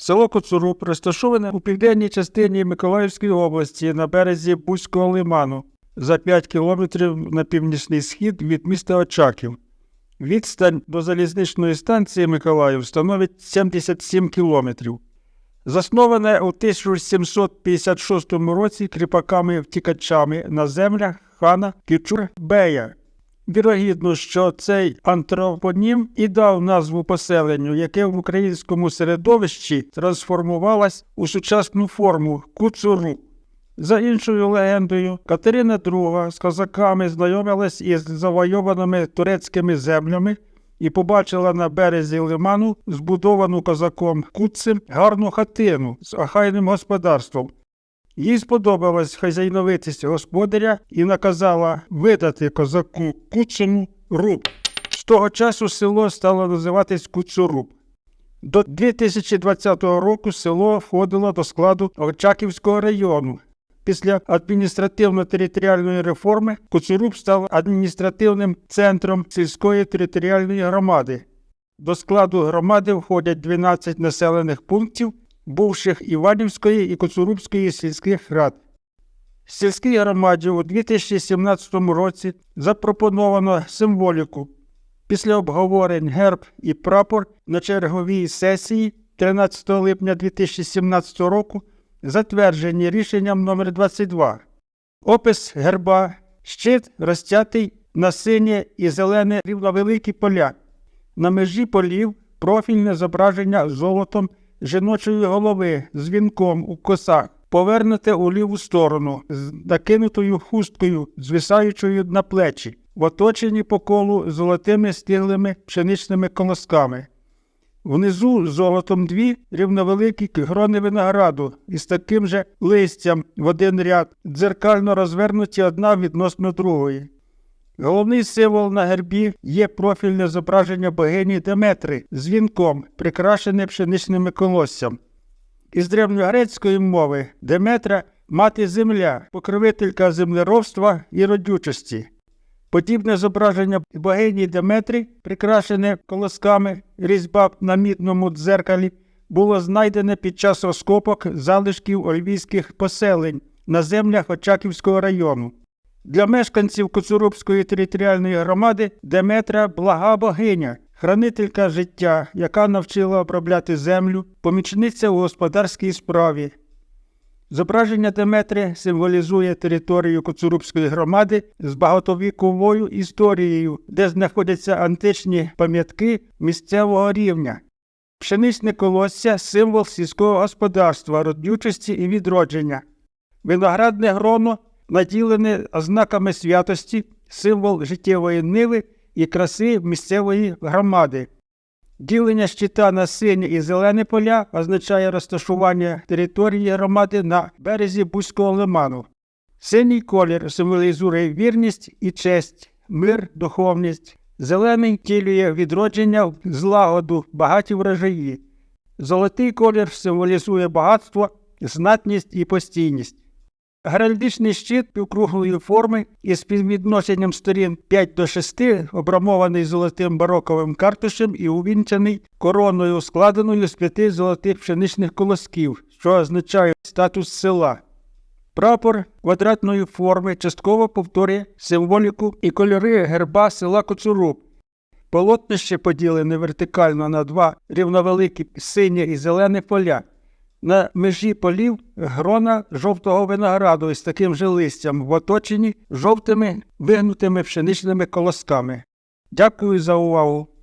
Село Коцуруб розташоване у південній частині Миколаївської області на березі Бузького лиману за 5 кілометрів на північний схід від міста Очаків. Відстань до залізничної станції Миколаїв становить 77 кілометрів. Засноване у 1756 році кріпаками-втікачами на землях хана Кючур-Бея. Вірогідно, що цей антропонім і дав назву поселенню, яке в українському середовищі трансформувалось у сучасну форму Куцуру. За іншою легендою, Катерина II з козаками знайомилась із завойованими турецькими землями і побачила на березі лиману збудовану козаком Куцем гарну хатину з охайним господарством. Їй сподобалась хазяйновитість господаря і наказала видати козаку Куцему руб. З того часу село стало називатись Куцуруб. До 2020 року село входило до складу Очаківського району. Після адміністративно-територіальної реформи Куцуруб став адміністративним центром сільської територіальної громади. До складу громади входять 12 населених пунктів бувших Іванівської і Коцурубської сільських рад. Сільській громаді у 2017 році запропоновано символіку. Після обговорень герб і прапор на черговій сесії 13 липня 2017 року затверджені рішенням номер 22 Опис герба, щит розтятий на синє і зелене рівновеликі поля. На межі полів профільне зображення золотом жіночої голови з вінком у косах, повернуте у ліву сторону, з накинутою хусткою, звисаючою на плечі, в оточенні по колу золотими стиглими пшеничними колосками. Внизу золотом дві рівновеликі грони винограду із таким же листям в один ряд, дзеркально розвернуті одна відносно другої. Головний символ на гербі є профільне зображення богині Деметри з вінком, прикрашене пшеничними колоссям. Із древньогрецької мови Деметра мати земля, покровителька землеробства і родючості. Подібне зображення богині Деметри, прикрашене колосками різьба на мідному дзеркалі, було знайдене під час розкопок залишків ольвійських поселень на землях Очаківського району. Для мешканців Коцурубської територіальної громади Деметра блага богиня, хранителька життя, яка навчила обробляти землю, помічниця у господарській справі. Зображення Деметри символізує територію Коцурубської громади з багатовіковою історією, де знаходяться античні пам'ятки місцевого рівня. Пшеничне колосся символ сільського господарства, родючості і відродження. Виноградне гроно наділене ознаками святості, символ життєвої ниви і краси місцевої громади. Ділення щита на сині і зелені поля означає розташування території громади на березі Бузького лиману. Синій колір символізує вірність і честь, мир, духовність. Зелений втілює відродження, злагоду, багаті врожаї. Золотий колір символізує багатство, знатність і постійність. Геральдичний щит півкруглої форми із співвідношенням сторін 5 до 6, обрамований золотим бароковим картушем і увінчаний короною, складеною з п'яти золотих пшеничних колосків, що означає статус села. Прапор квадратної форми частково повторює символіку і кольори герба села Коцуруб. Полотнище поділене вертикально на два рівновеликі сині і зелені поля. На межі полів грона жовтого винограду із таким же листям в оточенні жовтими вигнутими пшеничними колосками. Дякую за увагу.